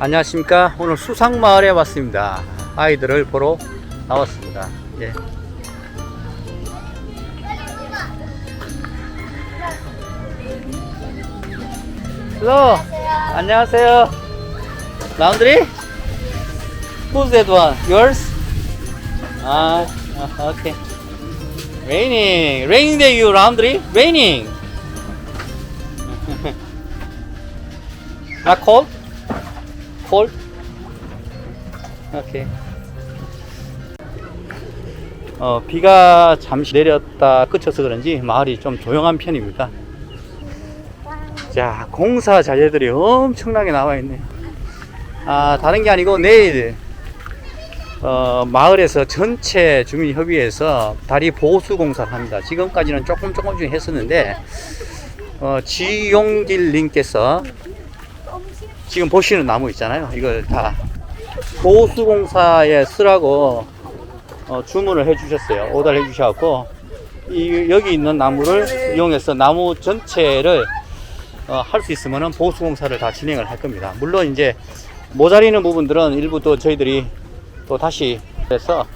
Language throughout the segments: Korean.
안녕하십니까. 오늘 수상마을에 왔습니다. 아이들을 보러 나왔습니다. 예. 헬로. 안녕하세요. 라운드리? Who's that one? Yours? 아, 아, okay. Raining. Raining day you laundry? Raining. Not cold? Cold? 오케이. 어, 비가 잠시 내렸다 그쳐서 그런지 마을이 좀 조용한 편입니다. 자, 공사 자재들이 엄청나게 나와 있네. 아, 다른 게 아니고 내일 어, 마을에서 전체 주민 협의회에서 다리 보수 공사를 합니다. 지금까지는 조금 조금씩 했었는데 어, 지용길 님께서 지금 보시는 나무 있잖아요. 이걸 다 보수공사에 쓰라고 어, 주문을 해주셨어요. 오더를 해주셔갖고 이 여기 있는 나무를 이용해서 나무 전체를 어, 할 수 있으면은 보수공사를 다 진행을 할 겁니다. 물론 이제 모자리는 부분들은 일부 또 저희들이 또 다시 해서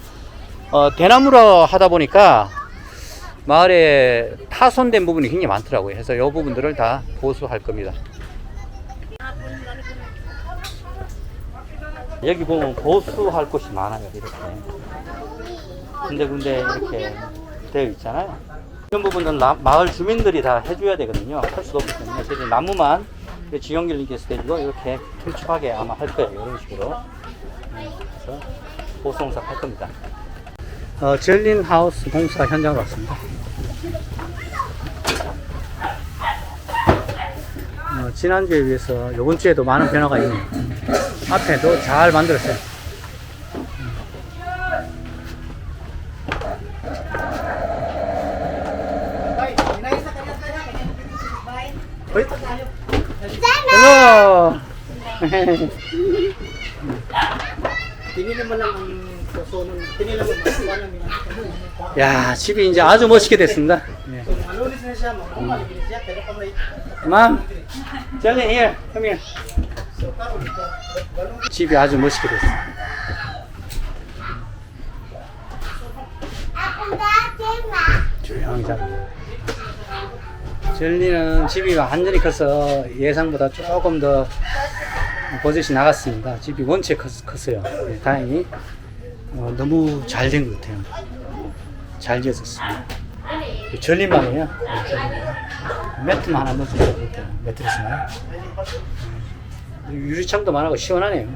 어, 대나무로 하다 보니까 마을에 파손된 부분이 굉장히 많더라고요. 그래서 이 부분들을 다 보수할 겁니다. 여기 보면 보수할 곳이 많아요 이렇게. 군데군데 이렇게 되어 있잖아요. 이런 부분은 나- 마을 주민들이 다 해줘야 되거든요. 할 수도 없기 때문에. 그래서 나무만 지영길님께서 데리고 이렇게 길쭉하게 아마 할 거예요. 이런 식으로. 음, 그래서 보수공사 할 겁니다. 어, 젤린 하우스 공사 현장으로 왔습니다. 어, 지난주에 비해서 이번 주에도 많은 변화가 있네요 앞에도 잘 만들었어요. 어이? Hello! Tingin naman lang ang susunod. Tingin naman mas ano niya. 야, 집이 이제 아주 멋있게 됐습니다. 예. Na siya, siya, pero here, come here. 집이 아주 멋있게 됐어요. 조용히 잡아. 젤리는 집이 완전히 커서 예상보다 조금 더 버젯이 나갔습니다. 집이 원체 컸, 컸어요. 네, 다행히 어, 너무 잘 된 것 같아요. 잘 지어졌습니다. 전리망이에요. 네, 전리망. 매트만 하나 같아요. 매트리스만. 네. 유리창도 많고 시원하네요.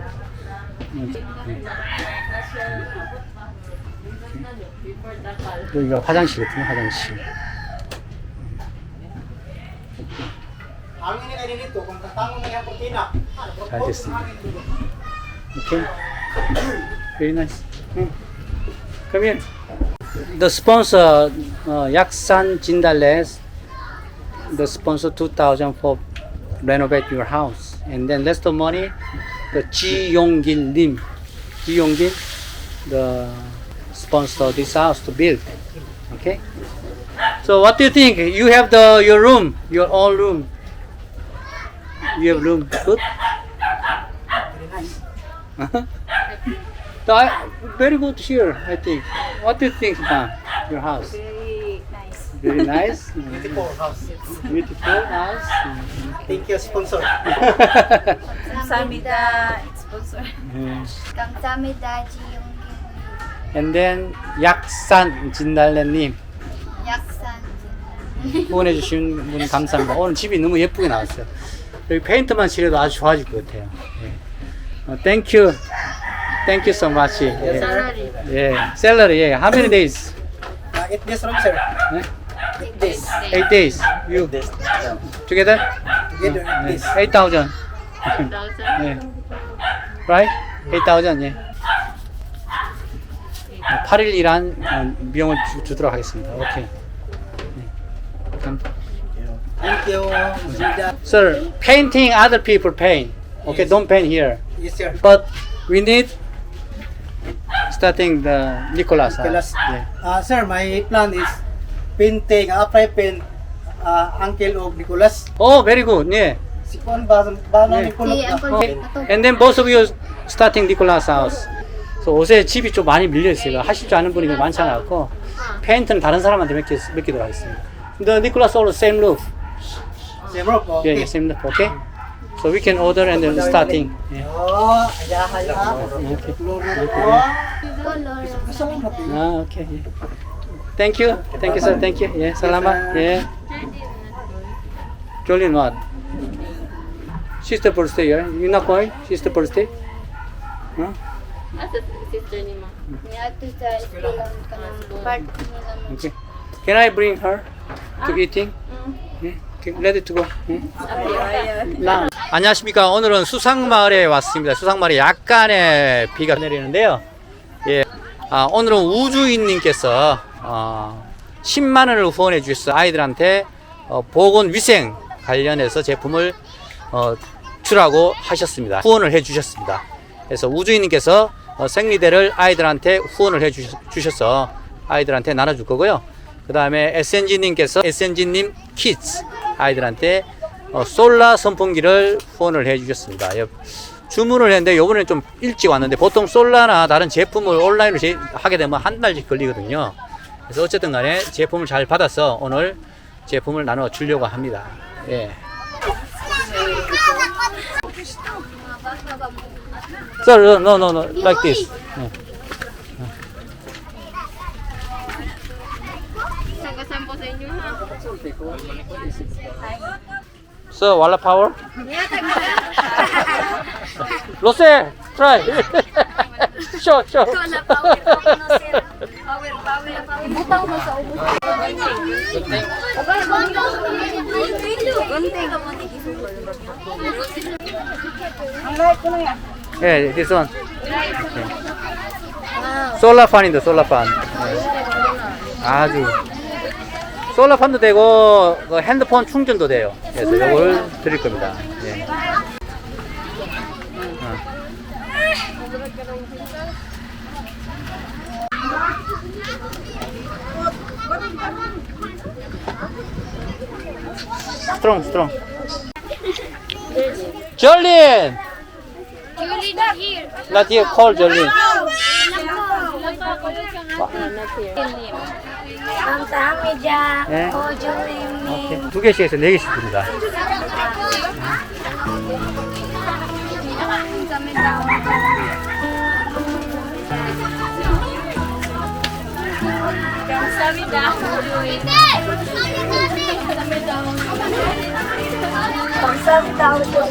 음, 네. 여기가 화장실이거든요, 화장실. 잘 됐습니다. Okay. Very nice. Hmm. Come here. The sponsor, uh, Yaksan Jindales, the sponsor 2000 for renovate your house. And then rest of money, the Ji Yonggil Lim. Ji Yonggil, the sponsor this house to build. Okay. So what do you think? You have the your room, your own room. You have room. Good. Very. Very good here, I think. What do you think, ma'am? Your house? Very nice. Nice. Beautiful house. Beautiful house. Thank you, sponsor. 감사합니다. sponsor. 감사합니다, 지용님. And then 약산 진달래님 약산. 후원해 주신 분 감사합니다. 오늘 집이 너무 예쁘게 나왔어요. 여기 페인트만 칠해도 아주 좋아질 것 같아요. 예. 어, thank you. Thank you so much. 예. Salary. 예. Salary. 예. How many days? Uh, eight days lang, sir. 예? Eight days. Eight days. You together? Together, eight days. 8,000. 예. Right? 8,000, 예. 8일 일한 어, 비용을 주, 주도록 하겠습니다. 오케이. 네. 감- Thank you. Sir. Painting other people paint. Okay, Yes. don't paint here. Yes, sir. But we need starting the Nicolas. ah. Nicolas. Yeah. Uh, sir, my plan is painting, apply paint, uh, Uncle of Nicolas. Oh, very good. Yeah. Si Kuan ba ba na ni Kulot Si Uncle. Okay. Ato. And then both of you starting Nicholas house. So 옷에 집이 좀 많이 밀려 있어요. 하실 줄 아는 분이 많지 않았고 페인트는 다른 사람한테 맡기, 맡기도록 하겠습니다. The Nicholas all same roof. Si Bro po. Yeah, yeah, same roof. Okay. So we can order and then starting. Yeah. Oh, aya aya. Okay. Kulot po. Color. Gusto mo mati. Ah, okay. Yeah. Thank you. Thank you, sir. Thank you. Yeah, salamat. Yeah. Jolene, what? Sister birthday, yeah? You not going? Sister birthday? Huh? Asa sister ni mo. Okay. Can I bring her to eating? Yeah. Okay, ready to go. Yeah. 나. 안녕하십니까. 오늘은 수상마을에 왔습니다. 수상마을에 약간의 비가 내리는데요. 예. 아, 오늘은 우주인님께서 어, 10만 원을 후원해 주셔서 아이들한테 어, 보건 위생 관련해서 제품을 어, 주라고 하셨습니다. 후원을 해 주셨습니다. 그래서 우주인님께서 어, 생리대를 아이들한테 후원을 해 주셔- 주셔서 아이들한테 나눠줄 거고요. 그 다음에 SNG님께서 SNG님 키즈 아이들한테 어, 솔라 선풍기를 후원을 해 주셨습니다. 예, 주문을 했는데 요번에 좀 일찍 왔는데 보통 솔라나 다른 제품을 온라인으로 제- 하게 되면 한 달씩 걸리거든요. 그래서 어쨌든 간에 제품을 잘 받아서 오늘 제품을 나눠 주려고 합니다. 예. Sir, no, no, no, like this. 예. So, wala power? Rose, try. show, show. Yeah, this one. Okay. Solar fan인데, solar fan. 예. 아주. 솔라 판도 되고 그 핸드폰 충전도 돼요. 그래서 이걸 드릴 겁니다. 예. 어. 스트롱 스트롱 절린 not here call 절린 감사합니다. 네. 오주님. 오케이. 두 개씩 해서 네 개씩 줍니다. 감사합니다. 오주님.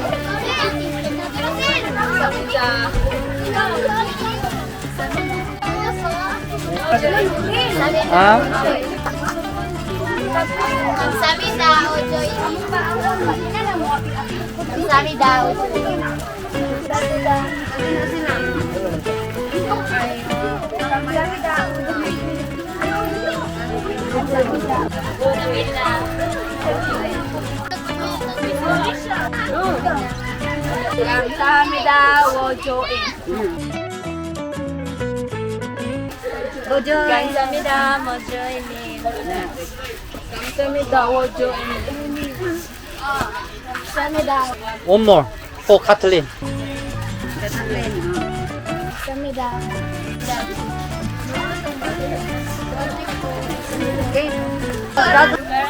아? 감사합니다. 오주님. 감사합 감사합니다. 워조인. 오주님. 감사합니다. 워조인님. 감사합니다. 워조인. 감사합니다. One more for Kathleen. 감사합니다.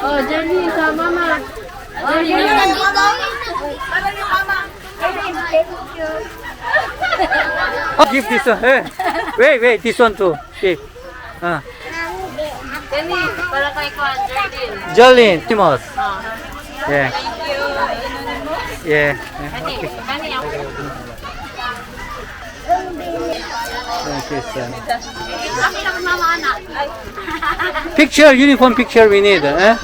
Oh, Jenny sa mama. Oh, give this one. Hey. Wait, wait, this one too. Give. Uh, Jenny, para kay Kwan, Jardin. Jolene, Timos. Yeah, Thank you. yeah. Kani, Okay. kani ako. Thank you, sir. Kami lang mama anak. Ay, Picture, uniform picture we need. Eh?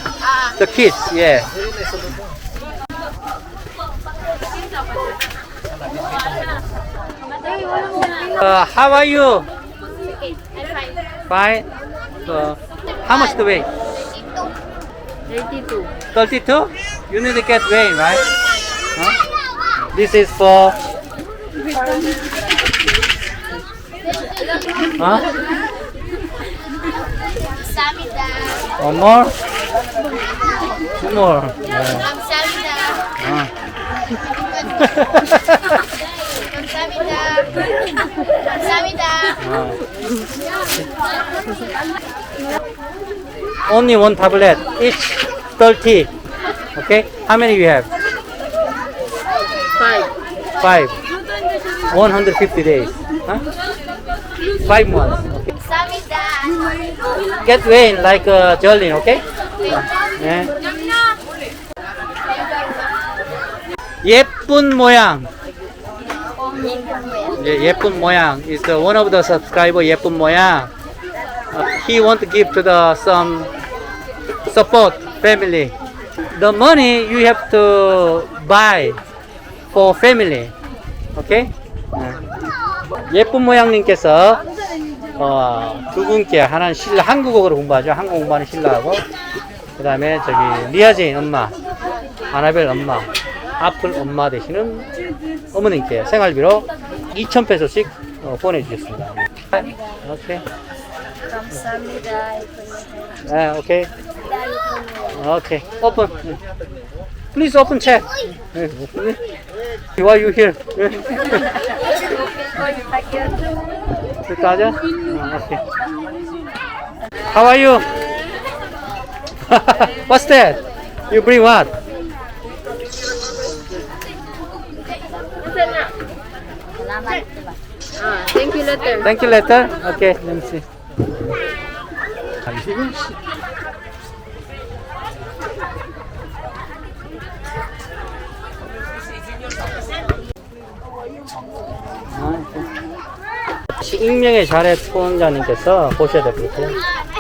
The kids, yeah. Uh, how are you? Fine. So, how much to weigh? 32. 32? You need to get rain, right? Huh? This is for. Huh? One more? Two more. Yeah. 감사합니다. Uh. 감사합니다. 감사합니다. Only one tablet, each 30. Okay? How many you have? Five. Five. 150 days. Huh? Five months. Okay. 감사합니다. Get weight like uh, Jolene, okay? 네. 예쁜 모양. 예, 예쁜 모양. is the one of the subscriber 예쁜 모양. Uh, he want to give to the some support family. The money you have to buy for family. Okay? 네. 예쁜 모양님께서 어, 두 분께 하나는 신라 한국어로 공부하죠. 한국 공부하는 신라하고 그 다음에 저기 리아제인 엄마, 아나벨 엄마, 아플 엄마 되시는 어머님께 생활비로 2,000페소씩 어, 보내주셨습니다. 오케이. 감사합니다. 네, 오케이. 오케이. 오픈. Please open check. 네. Why you here? 또 하자? 어, 오케이. How are you? What's that? You bring what? Ah, thank you letter. Thank you letter. Okay, let me see. 익명의 자렛 후원자님께서 보셔야 될 것 같아요.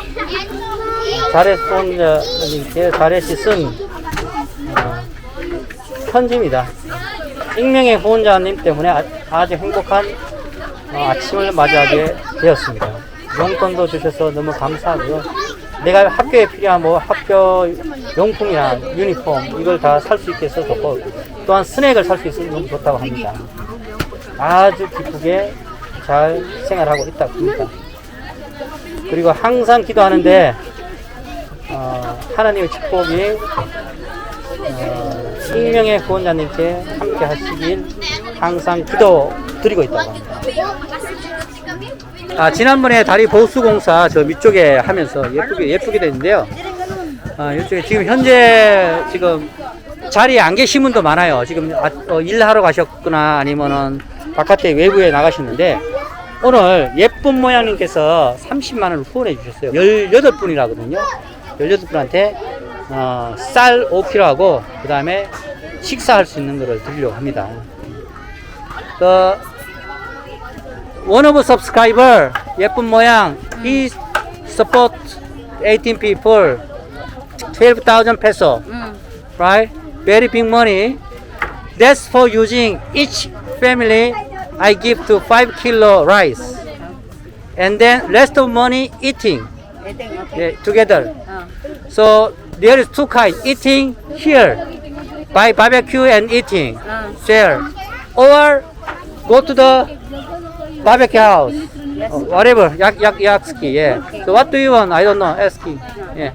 자렛 후원자님께 자렛이 쓴 어, 편지입니다. 익명의 후원자님 때문에 아, 아주 행복한 어, 아침을 맞이하게 되었습니다. 용돈도 주셔서 너무 감사하고요. 내가 학교에 필요한 뭐 학교 용품이나 유니폼 이걸 다 살 수 있게 해서 좋고 또한 스낵을 살 수 있어서 너무 좋다고 합니다. 아주 기쁘게 잘 생활하고 있다고 합니다. 그리고 항상 기도하는데 어, 하나님의 축복이 어, 익명의 구원자님께 함께 하시길 항상 기도 드리고 있다고 합니다. 아, 지난번에 다리 보수공사 저 위쪽에 하면서 예쁘게, 예쁘게 됐는데요. 아, 이쪽에 지금 현재 지금 자리에 안 계신 분도 많아요. 지금 아, 어, 일하러 가셨거나 아니면은 바깥에 외부에 나가셨는데 오늘 예쁜 모양님께서 30만원을 후원해 주셨어요. 18분이라거든요. 18분한테 어, 쌀 5kg하고 그 다음에 식사할 수 있는 거를 드리려고 합니다. 그 one of subscriber 예쁜 모양 he support 18 people 12,000 peso right very big money that's for using each family I give to 5 kilo rice and then rest of money eating yeah, together. Oh. So there is two kinds eating here by barbecue and eating oh. share. Or go to the barbecue house. Whatever yak yak yakski yeah. So what do you want? I don't know asking yeah.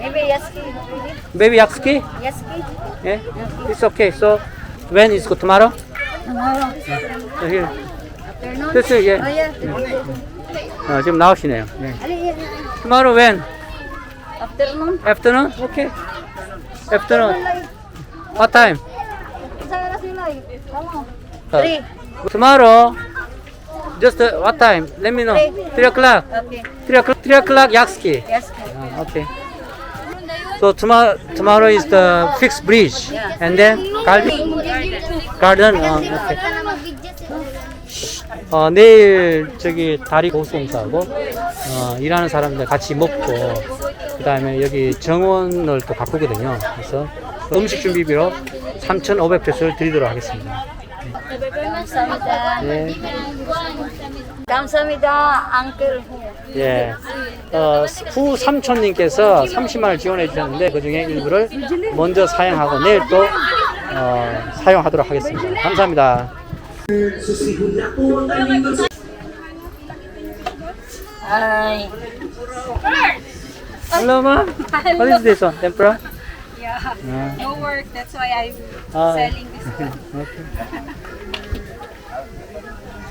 Maybe Yaski. maybe yakski Yaski. yeah it's okay. So when is good? Tomorrow? Tomorrow. So here. Afternoon. this is yeah. Oh, yeah. 어, 지금 나오시네요 네. Ali, yeah. tomorrow when Afternoon. afternoon okay afternoon what time Sa oras nila eh. Tama. Uh, Three. tomorrow just uh, what time let me know three o'clock Okay. three o'clock three o'clock yakski Yaski. Uh, okay. So tomorrow, tomorrow is the fixed bridge, and then garden. garden. 어, okay. 어, 내일 저기 다리 보수공사하고 어, 일하는 사람들 같이 먹고 그 다음에 여기 정원을 또 바꾸거든요. 그래서 음식 준비비로 3,500 페소를 드리도록 하겠습니다. 감사합니다. 네. 감사합니다, Uncle. 예. 어, 후 삼촌님께서 30만 원 지원해 주셨는데 그 중에 일부를 먼저 사용하고 내일 또 어, 사용하도록 하겠습니다. 감사합니다. Ay. Hello, ma'am. What is this one? Tempura? Yeah. 아, no work. That's why I'm Ah. selling this one. okay.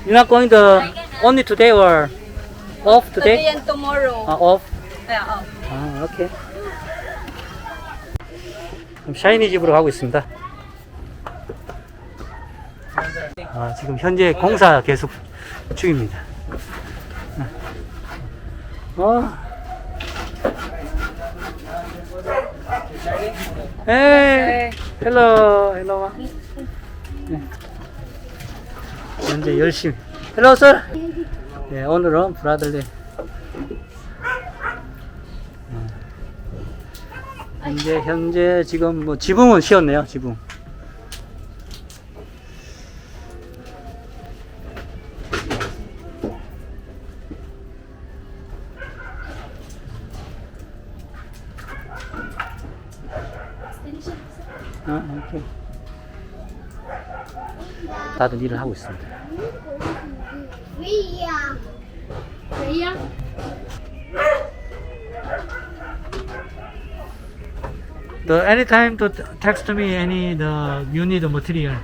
You're not going to only today or off Today today? and tomorrow. 아, off. Yeah, oh. 아, 오케이. 그럼 샤이니 집으로 가고 있습니다. 아, 지금 현재 공사 계속 중입니다. 어. 에이, 헬로, 헬로. 네. 현재 열심히. 헬로, 서. 네, 오늘은 브라들리. 현재 현재 지금 뭐 지붕은 쉬었네요 지붕 아 오케이 다들 일을 하고 있습니다 위야. 위야? The anytime to text me any the you need the material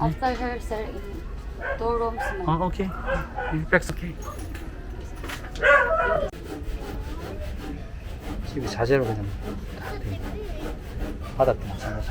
After her, sir, in two rooms mo. 어 오케이 팩스 오케이 집이 자재로 그냥 다 돼. 바닥도 마찬가지